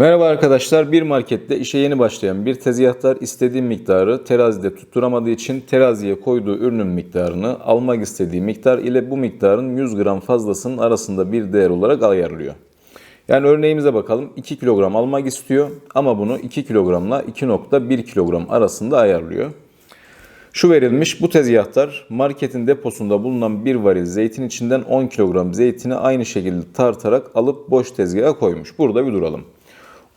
Merhaba arkadaşlar. Bir markette işe yeni başlayan bir tezgahtar istediği miktarı terazide tutturamadığı için teraziye koyduğu ürünün miktarını almak istediği miktar ile bu miktarın 100 gram fazlasının arasında bir değer olarak ayarlıyor. Yani örneğimize bakalım. 2 kilogram almak istiyor ama bunu 2 kilogramla 2.1 kilogram arasında ayarlıyor. Şu verilmiş bu tezgahtar marketin deposunda bulunan bir varil zeytin içinden 10 kilogram zeytini aynı şekilde tartarak alıp boş tezgaha koymuş. Burada bir duralım.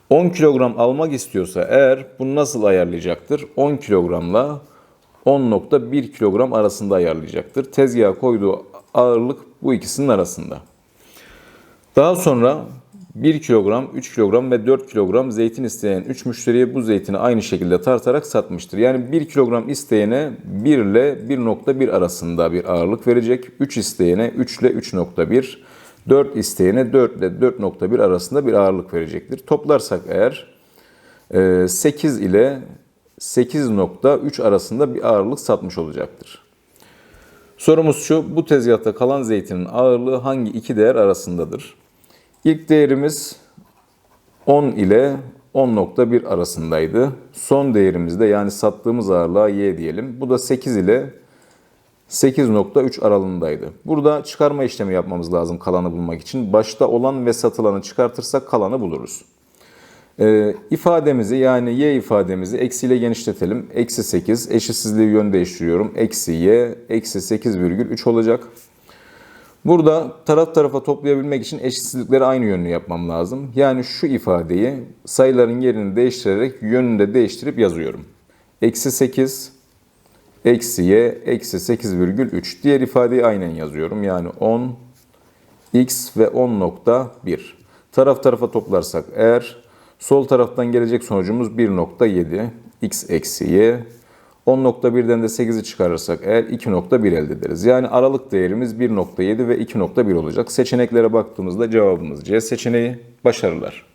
10 kilogram almak istiyorsa eğer bunu nasıl ayarlayacaktır? 10 kilogramla 10.1 kilogram arasında ayarlayacaktır. Tezgaha koyduğu ağırlık bu ikisinin arasında. Daha sonra 1 kilogram, 3 kilogram ve 4 kilogram zeytin isteyen 3 müşteriye bu zeytini aynı şekilde tartarak satmıştır. Yani 1 kilogram isteyene 1 ile 1.1 arasında bir ağırlık verecek. 3 isteyene 3 ile 3.1, 4 isteyene 4 ile 4.1 arasında bir ağırlık verecektir. Toplarsak eğer e, 8 ile 8.3 arasında bir ağırlık satmış olacaktır. Sorumuz şu, bu tezgahta kalan zeytinin ağırlığı hangi iki değer arasındadır? İlk değerimiz 10 ile 10.1 arasındaydı. Son değerimiz de yani sattığımız ağırlığa y diyelim. Bu da 8 ile 8.3 aralığındaydı. Burada çıkarma işlemi yapmamız lazım kalanı bulmak için. Başta olan ve satılanı çıkartırsak kalanı buluruz. Ee, ifademizi yani y ifademizi eksiyle genişletelim. Eksi 8 eşitsizliği yön değiştiriyorum. Eksi y eksi 8,3 olacak. Burada taraf tarafa toplayabilmek için eşitsizlikleri aynı yönlü yapmam lazım. Yani şu ifadeyi sayıların yerini değiştirerek yönünü de değiştirip yazıyorum. Eksi 8 eksi y eksi 8,3. Diğer ifadeyi aynen yazıyorum. Yani 10 x ve 10.1. Taraf tarafa toplarsak eğer sol taraftan gelecek sonucumuz 1.7 x eksi y 10.1'den de 8'i çıkarırsak eğer 2.1 elde ederiz. Yani aralık değerimiz 1.7 ve 2.1 olacak. Seçeneklere baktığımızda cevabımız C seçeneği. Başarılar.